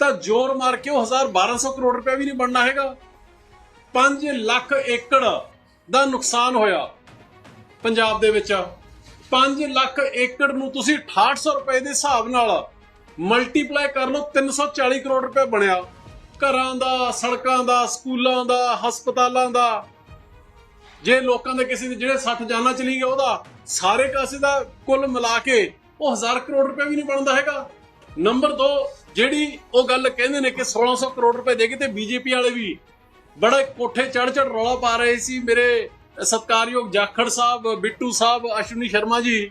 ਤਾਂ ਜ਼ੋਰ ਮਾਰ ਕੇ ਉਹ 1200 ਕਰੋੜ ਰੁਪਏ ਵੀ ਨਹੀਂ ਬਣਨਾ ਹੈਗਾ। 5 ਲੱਖ ਏਕੜ ਦਾ ਨੁਕਸਾਨ ਹੋਇਆ ਪੰਜਾਬ ਦੇ ਵਿੱਚ। 5 ਲੱਖ ਏਕੜ ਨੂੰ ਤੁਸੀਂ 6800 ਰੁਪਏ ਦੇ ਹਿਸਾਬ ਨਾਲ ਮਲਟੀਪਲਾਈ ਕਰ ਲਓ 340 ਕਰੋੜ ਰੁਪਏ ਬਣਿਆ। ਘਰਾਂ ਦਾ, ਸੜਕਾਂ ਦਾ, ਸਕੂਲਾਂ ਦਾ, ਹਸਪਤਾਲਾਂ ਦਾ। ਜੇ ਲੋਕਾਂ ਦੇ ਕਿਸੇ ਦੇ ਜਿਹੜੇ 60 ਜਾਨਾਂ ਚਲੀ ਗਏ ਉਹਦਾ, ਸਾਰੇ ਕਾਸੇ ਦਾ ਕੁੱਲ ਮਿਲਾ ਕੇ ਉਹ 1000 ਕਰੋੜ ਰੁਪਏ ਵੀ ਨਹੀਂ ਬਣਦਾ ਹੈਗਾ। ਨੰਬਰ 2 ਜਿਹੜੀ ਉਹ ਗੱਲ ਕਹਿੰਦੇ ਨੇ ਕਿ 1600 ਕਰੋੜ ਰੁਪਏ ਦੇ ਦੇਗੇ ਤੇ ਬੀਜੇਪੀ ਵਾਲੇ ਵੀ ਬੜੇ ਕੋਠੇ ਚੜ ਚੜ ਰੌਲਾ ਪਾ ਰਹੇ ਸੀ। ਮੇਰੇ ਸਤਕਾਰਯੋਗ ਜਾਖੜ ਸਾਹਿਬ, ਬਿੱਟੂ ਸਾਹਿਬ, ਅਸ਼ਵਨੀ ਸ਼ਰਮਾ ਜੀ,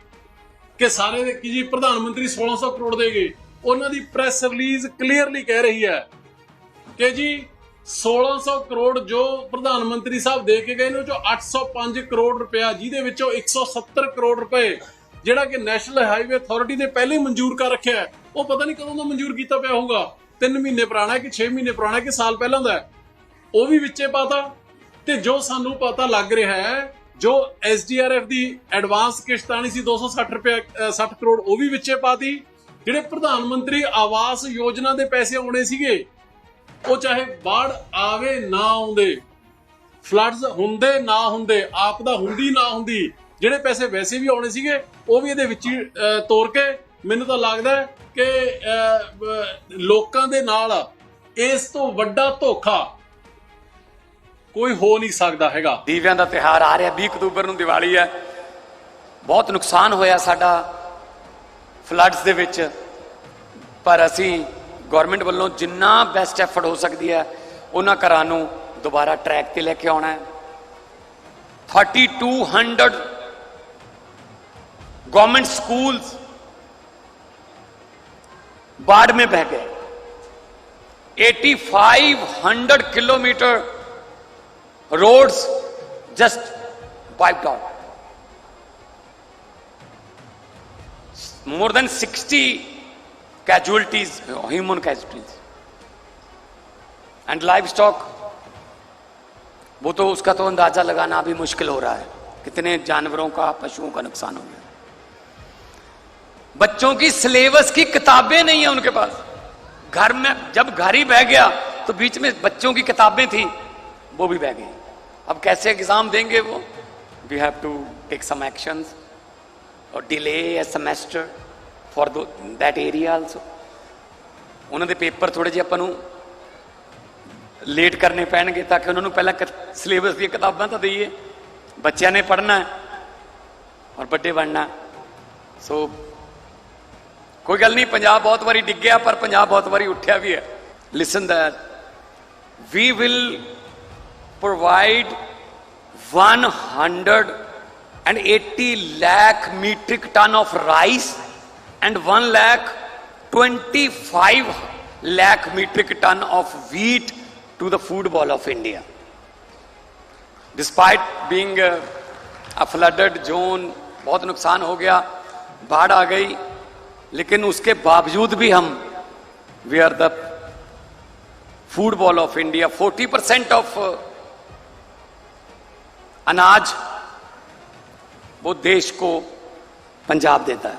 ਕਿ ਸਾਰੇ ਦੇ ਕੀ ਜੀ ਪ੍ਰਧਾਨ ਮੰਤਰੀ 1600 ਕਰੋੜ ਦੇਗੇ ਉਹਨਾਂ ਦੀ ਪ੍ਰੈਸ ਰਿਲੀਜ਼ ਕਲੀਅਰਲੀ ਕਹਿ ਰਹੀ ਹੈ ਕਿ ਜੀ 1600 ਕਰੋੜ ਜੋ ਪ੍ਰਧਾਨ ਮੰਤਰੀ ਸਾਹਿਬ ਦੇ ਕੇ ਗਏ ਨੇ, ਉਹ ਚੋਂ 805 ਕਰੋੜ ਰੁਪਇਆ ਜਿਹਦੇ ਵਿੱਚੋਂ 170 ਕਰੋੜ ਰੁਪਏ ਜਿਹੜਾ ਕਿ ਨੈਸ਼ਨਲ ਹਾਈਵੇ ਅਥਾਰਟੀ ਨੇ ਪਹਿਲੇ ਮਨਜ਼ੂਰ ਕਰ ਰੱਖਿਆ ਹੈ। ਉਹ ਪਤਾ ਨਹੀਂ ਕਦੋਂ ਦਾ ਮਨਜ਼ੂਰ ਕੀਤਾ ਪਿਆ ਹੋਊਗਾ। 3 ਮਹੀਨੇ ਪੁਰਾਣਾ ਕਿ 6 ਮਹੀਨੇ ਪੁਰਾਣਾ ਕਿ ਸਾਲ ਪਹਿਲਾਂ ਦਾ ਉਹ ਵੀ ਵਿੱਚੇ ਪਾਤਾ। ਤੇ ਜੋ ਸਾਨੂੰ ਪਤਾ ਲੱਗ ਰਿਹਾ ਹੈ ਜੋ ਐਸਡੀਆਰਐਫ ਦੀ ਐਡਵਾਂਸ ਕਿਸ਼ਤ ਆਣੀ ਸੀ 260 ਰੁਪਏ ਅ, 60 ਕਰੋੜ ਉਹ ਵੀ ਵਿੱਚੇ ਪਾਤੀ। ਜਿਹੜੇ ਪ੍ਰਧਾਨ ਮੰਤਰੀ ਆਵਾਸ ਯੋਜਨਾ ਦੇ ਪੈਸੇ ਆਉਣੇ ਸੀਗੇ ਉਹ ਚਾਹੇ ਬਾੜ ਆਵੇ ਨਾ ਆਉਂਦੇ। ਫਲੱਡਸ ਹੁੰਦੇ ਨਾ ਹੁੰਦੇ ਆਪਦਾ ਹੁੰਦੀ ਨਾ ਹੁੰਦੀ। ਜਿਹੜੇ ਪੈਸੇ ਵੈਸੇ ਵੀ ਆਉਣੇ ਸੀਗੇ ਉਹ ਵੀ ਇਹਦੇ ਵਿੱਚ ਹੀ ਅਹ, ਤੋਰ ਕੇ ਮੈਨੂੰ ਤਾਂ ਲੱਗਦਾ ਕਿ ਲੋਕਾਂ ਦੇ ਨਾਲ ਇਸ ਤੋਂ ਵੱਡਾ ਧੋਖਾ ਕੋਈ ਹੋ ਨਹੀਂ ਸਕਦਾ ਹੈਗਾ। ਦੀਵਿਆਂ ਦਾ ਤਿਹਾਰ ਆ ਰਿਹਾ 20 ਅਕਤੂਬਰ ਨੂੰ ਦੀਵਾਲੀ ਹੈ। ਬਹੁਤ ਨੁਕਸਾਨ ਹੋਇਆ ਸਾਡਾ ਫਲੱਡਸ ਦੇ ਵਿੱਚ। ਪਰ ਅਸੀਂ ਗਵਰਨਮੈਂਟ ਵੱਲੋਂ ਜਿੰਨਾ ਬੈਸਟ ਐਫਰਟ ਹੋ ਸਕਦੀ ਹੈ ਉਹਨਾਂ ਘਰਾਂ ਨੂੰ ਦੁਬਾਰਾ ਟਰੈਕ ਤੇ ਲੈ ਕੇ ਆਉਣਾ ਹੈ। 3200 गवर्नमेंट स्कूल्स बाढ़ में बह गए 8500 kilometre roads just wiped out. More than 60 casualties, human casualties. And livestock, वो तो उसका तो अंदाज़ा लगाना अभी मुश्किल हो रहा है कितने जानवरों का पशुओं का नुकसान हो गया बच्चों की सिलेबस की किताबें नहीं है उनके पास घर में जब घर ही बह गया तो बीच में बच्चों की किताबें थी वो भी बह गई अब कैसे एग्जाम देंगे वो we have to take some actions और delay a semester for that area also ਉਹਨਾਂ ਦੇ ਪੇਪਰ ਥੋੜੇ ਜਿਹੇ ਆਪਾਂ ਨੂੰ ਲੇਟ ਕਰਨੇ ਪੈਣਗੇ ਤਾਂ ਕਿ ਉਹਨਾਂ ਨੂੰ ਪਹਿਲਾਂ ਸਿਲੇਬਸ ਦੀਆਂ ਕਿਤਾਬਾਂ ਤਾਂ ਦਈਏ ਬੱਚਿਆਂ ਨੇ ਪੜ੍ਹਨਾ ਹੈ ਔਰ ਵੱਡੇ ਬਣਨਾ ਸੋ ਕੋਈ ਗੱਲ ਨਹੀਂ ਪੰਜਾਬ ਬਹੁਤ ਵਾਰੀ ਡਿੱਗਿਆ ਪਰ ਪੰਜਾਬ ਬਹੁਤ ਵਾਰੀ ਉੱਠਿਆ ਵੀ ਹੈ listen that we will provide 180 lakh metric ton of rice and 1 lakh 25 lakh metric ton of wheat to the food ball of India. Despite being a, a flooded zone, बहुत नुकसान हो गया बाढ़ आ गई लेकिन उसके बावजूद भी हम we are the food bowl of India 40 percent of अनाज वो देश को पंजाब देता है।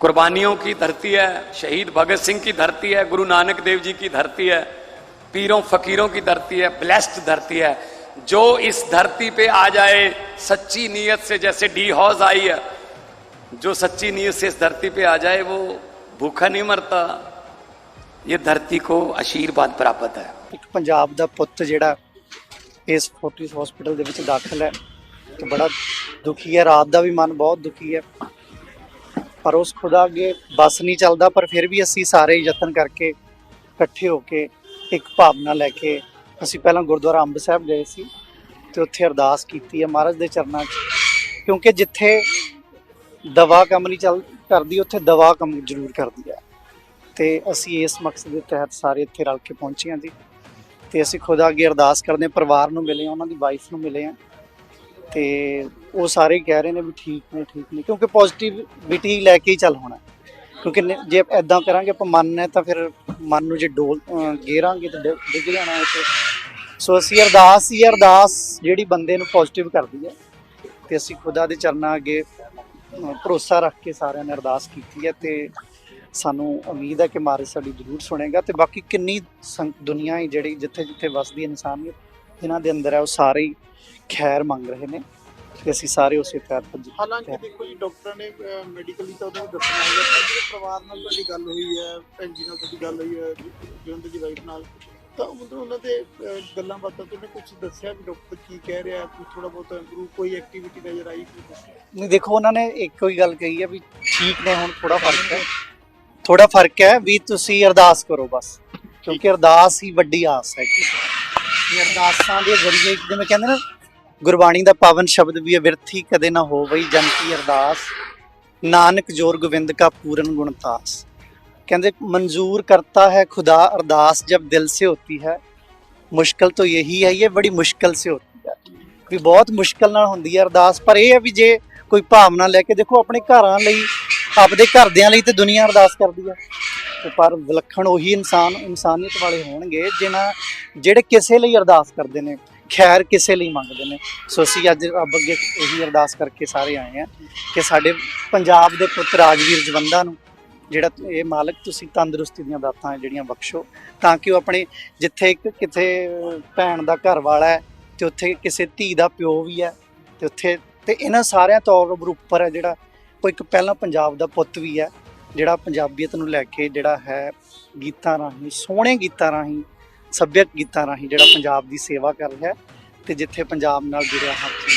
कुर्बानियों की धरती है, शहीद भगत सिंह की धरती है, गुरु नानक देव जी की धरती है, पीरों, फकीरों की धरती है ब्लेस्ड धरती है। जो इस धरती पे आ जाए, सच्ची नीयत से जैसे डी हॉज आई है जो सच्ची नीयत से इस धरती पे आ जाए वो भूखा नहीं मरता ये धरती को आशीर्वाद प्राप्त है ਇੱਕ ਪੰਜਾਬ ਦਾ ਪੁੱਤ ਜਿਹੜਾ ਇਸ ਫੋਰਟਿਸ ਹਸਪੀਟਲ ਦੇ ਵਿੱਚ ਦਾਖਲ ਹੈ ਤੇ ਬੜਾ ਦੁਖੀ ਹੈ ਰਾਤ ਦਾ ਵੀ ਮਨ ਬਹੁਤ ਦੁਖੀ ਹੈ ਪਰ ਉਸ ਖੁਦਾ ਅੱਗੇ ਬਸ ਨਹੀਂ ਚੱਲਦਾ ਪਰ ਫਿਰ ਵੀ ਅਸੀਂ ਸਾਰੇ ਯਤਨ ਕਰਕੇ ਇਕੱਠੇ ਹੋ ਕੇ ਇੱਕ ਭਾਵਨਾ ਲੈ ਕੇ ਅਸੀਂ ਪਹਿਲਾਂ ਗੁਰਦੁਆਰਾ ਅੰਬ ਸਾਹਿਬ ਗਏ ਸੀ ਤੇ ਉੱਥੇ ਅਰਦਾਸ ਕੀਤੀ ਹੈ ਮਹਾਰਾਜ ਦੇ ਚਰਨਾਂ 'ਚ ਕਿਉਂਕਿ ਜਿੱਥੇ ਦਵਾ ਕੰਮ ਨਹੀਂ ਚੱਲ ਕਰਦੀ ਉੱਥੇ ਦਵਾ ਕੰਮ ਜ਼ਰੂਰ ਕਰਦੀ ਹੈ। ਤੇ ਅਸੀਂ ਇਸ ਮਕਸਦ ਦੇ ਤਹਿਤ ਸਾਰੇ ਇੱਥੇ ਰਲ ਕੇ ਪਹੁੰਚੇ ਹਾਂ ਜੀ। ਤੇ ਅਸੀਂ ਖੁਦਾ ਅੱਗੇ ਅਰਦਾਸ ਕਰਦੇ ਹਾਂ ਪਰਿਵਾਰ ਨੂੰ ਮਿਲੇ ਹਾਂ, ਉਹਨਾਂ ਦੀ ਵਾਈਫ ਨੂੰ ਮਿਲੇ ਆ ਤੇ ਉਹ ਸਾਰੇ ਕਹਿ ਰਹੇ ਨੇ ਵੀ ਠੀਕ ਨੇ ਠੀਕ ਨੇ ਕਿਉਂਕਿ ਪੋਜ਼ਿਟਿਵਿਟੀ ਲੈ ਕੇ ਹੀ ਚੱਲ ਹੋਣਾ। ਕਿਉਂਕਿ ਜੇ ਐਦਾਂ ਕਰਾਂਗੇ ਆਪਾਂ ਮਨ ਹੈ ਤਾਂ ਫਿਰ ਮਨ ਨੂੰ ਜੇ ਡੋਲ ਗੇਰਾਂਗੇ ਤਾਂ ਡਿ- ਡਿੱਗ ਜਾਣਾ ਹੈ ਸੋ ਅਸੀਂ ਅਰਦਾਸ ਹੀ ਅਰਦਾਸ ਜਿਹੜੀ ਬੰਦੇ ਨੂੰ ਪੋਜ਼ਿਟਿਵ ਕਰਦੀ ਹੈ। ਤੇ ਅਸੀਂ ਖੁਦਾ ਦੇ ਚਰਨਾਂ ਅੱਗੇ ਭਰੋਸਾ ਰੱਖ ਕੇ ਸਾਰਿਆਂ ਨੇ ਅਰਦਾਸ ਕੀਤੀ ਹੈ ਤੇ ਸਾਨੂੰ ਉਮੀਦ ਹੈ ਕਿ ਮਾਰੇ ਸਾਡੀ ਜ਼ਰੂਰ ਸੁਣੇਗਾ ਤੇ ਬਾਕੀ ਕਿੰਨੀ ਦੁਨੀਆ ਹੈ ਜਿਹੜੀ ਜਿੱਥੇ ਜਿੱਥੇ ਵਸਦੀ ਹੈ ਇਨਸਾਨੀਅਤ ਜਿਨ੍ਹਾਂ ਦੇ ਅੰਦਰ ਹੈ ਉਹ ਸਾਰੇ ਹੀ ਖੈਰ ਮੰਗ ਰਹੇ ਨੇ ਤੇ ਅਸੀਂ ਸਾਰੇ ਉਸੇ ਤਹਿਤ ਭੱਜ- ਹਾਲਾਂਕਿ ਦੇਖੋ ਜੀ ਡਾਕਟਰਾਂ ਨੇ ਮੈਡੀਕਲੀ ਤਾਂ ਉਹਨੂੰ ਦੱਸਣਾ ਹੈਗਾ ਪਰ ਜਿਹੜੇ ਪਰਿਵਾਰ ਨਾਲ ਤੁਹਾਡੀ ਗੱਲ ਹੋਈ ਹੈ ਭੈਣ ਜੀ ਨਾਲ ਤੁਹਾਡੀ ਗੱਲ ਹੋਈ ਹੈ ਜਵੰਦਰ ਦੀ ਵਾਈਫ ਨਾਲ ਤਾਂ ਮਤਲਬ ਉਹਨਾਂ ਦੇ ਗੱਲਾਂ ਬਾਤਾਂ ਤੋਂ ਕੁਝ ਦੱਸਿਆ ਵੀ ਡਾਕਟਰ ਕੀ ਕਹਿ ਰਿਹਾ, ਕੋਈ ਥੋੜਾ ਬਹੁਤ ਇੰਪਰੂਵ ਕੋਈ ਐਕਟੀਵਿਟੀ ਨਜ਼ਰ ਆਈ ਨਹੀਂ, ਦੇਖੋ, ਉਹਨਾਂ ਨੇ ਇੱਕੋ ਹੀ ਗੱਲ ਕਹੀ ਹੈ ਵੀ ਠੀਕ ਨੇ, ਹੁਣ ਥੋੜਾ ਫ਼ਰਕ ਹੈ। ਥੋੜਾ ਫ਼ਰਕ ਹੈ ਵੀ ਤੁਸੀਂ ਅਰਦਾਸ ਕਰੋ ਬਸ। ਕਿਉਂਕਿ ਅਰਦਾਸ ਹੀ ਵੱਡੀ ਆਸ ਹੈ। ਕਿ ਅਰਦਾਸਾਂ ਦੇ ਜ਼ਰੀਏ ਜਿਵੇਂ ਕਹਿੰਦੇ ਨਾ, ਗੁਰਬਾਣੀ ਦਾ ਪਾਵਨ ਸ਼ਬਦ ਵੀ ਹੈ ਵਿਰਥੀ ਕਦੇ ਨਾ ਹੋਵਈ ਜਨ ਕੀ ਅਰਦਾਸ। ਨਾਨਕ ਜੋਰ ਗੋਬਿੰਦ ਕਾ ਪੂਰਨ ਗੁਣਤਾਸ ਕਹਿੰਦੇ ਮਨਜ਼ੂਰ ਕਰਤਾ ਹੈ ਖੁਦਾ ਅਰਦਾਸ ਜਬ ਦਿਲ ਸੇ ਹੋਤੀ ਹੈ। ਮੁਸ਼ਕਲ ਤੋਂ ਇਹੀ ਹੈ, ਇਹ ਬੜੀ ਮੁਸ਼ਕਲ ਸੇ ਹੋਤੀ ਹੈ। ਵੀ ਬਹੁਤ ਮੁਸ਼ਕਲ ਨਾਲ ਹੁੰਦੀ ਹੈ ਅਰਦਾਸ, ਪਰ ਇਹ ਹੈ ਵੀ ਜੇ ਕੋਈ ਭਾਵਨਾ ਲੈ ਕੇ ਦੇਖੋ, ਆਪਣੇ ਘਰਾਂ ਲਈ, ਆਪਦੇ ਘਰਦਿਆਂ ਲਈ ਤੇ ਦੁਨੀਆ ਅਰਦਾਸ ਕਰਦੀ ਹੈ। ਪਰ ਵਿਲੱਖਣ ਉਹੀ ਇਨਸਾਨ, ਇਨਸਾਨੀਅਤ ਵਾਲੇ ਹੋਣਗੇ ਜਿਨ੍ਹਾਂ, ਜਿਹੜੇ ਕਿਸੇ ਲਈ ਅਰਦਾਸ ਕਰਦੇ ਨੇ, ਖੈਰ ਕਿਸੇ ਲਈ ਮੰਗਦੇ ਨੇ। ਸੋ ਅਸੀਂ ਅੱਜ ਰੱਬ ਅੱਗੇ ਇਹੀ ਅਰਦਾਸ ਕਰਕੇ ਸਾਰੇ ਆਏ ਆ ਕਿ ਸਾਡੇ ਪੰਜਾਬ ਦੇ ਪੁੱਤ ਰਾਜਵੀਰ ਜਵੰਦਾ ਨੂੰ ਜਿਹੜਾ ਇਹ ਮਾਲਕ ਤੁਸੀਂ ਤੰਦਰੁਸਤੀ ਦੀਆਂ ਦਾਤਾਂ ਜਿਹੜੀਆਂ ਬਖਸ਼ੋ, ਤਾਂ ਕਿ ਉਹ ਆਪਣੇ ਜਿੱਥੇ ਇੱਕ ਕਿਤੇ ਭੈਣ ਦਾ ਘਰ ਵਾਲਾ ਹੈ ਤੇ ਉੱਥੇ ਕਿਸੇ ਧੀ ਦਾ ਪਿਓ ਵੀ ਹੈ ਤੇ ਉੱਥੇ ਤੇ ਇਹਨਾਂ ਸਾਰਿਆਂ ਤੌਰ ਉੱਪਰ ਹੈ ਜਿਹੜਾ ਉਹ ਇੱਕ ਪਹਿਲਾਂ ਪੰਜਾਬ ਦਾ ਪੁੱਤ ਵੀ ਹੈ, ਜਿਹੜਾ ਪੰਜਾਬੀਅਤ ਨੂੰ ਲੈ ਕੇ ਜਿਹੜਾ ਹੈ ਗੀਤਾਂ ਰਾਹੀਂ, ਸੋਹਣੇ ਗੀਤਾਂ ਰਾਹੀਂ, ਸੱਭਿਅਕ ਗੀਤਾਂ ਰਾਹੀਂ ਜਿਹੜਾ ਪੰਜਾਬ ਦੀ ਸੇਵਾ ਕਰ ਰਿਹਾ ਹੈ ਤੇ ਜਿੱਥੇ ਪੰਜਾਬ ਨਾਲ ਜੁੜਿਆ ਹੱਥ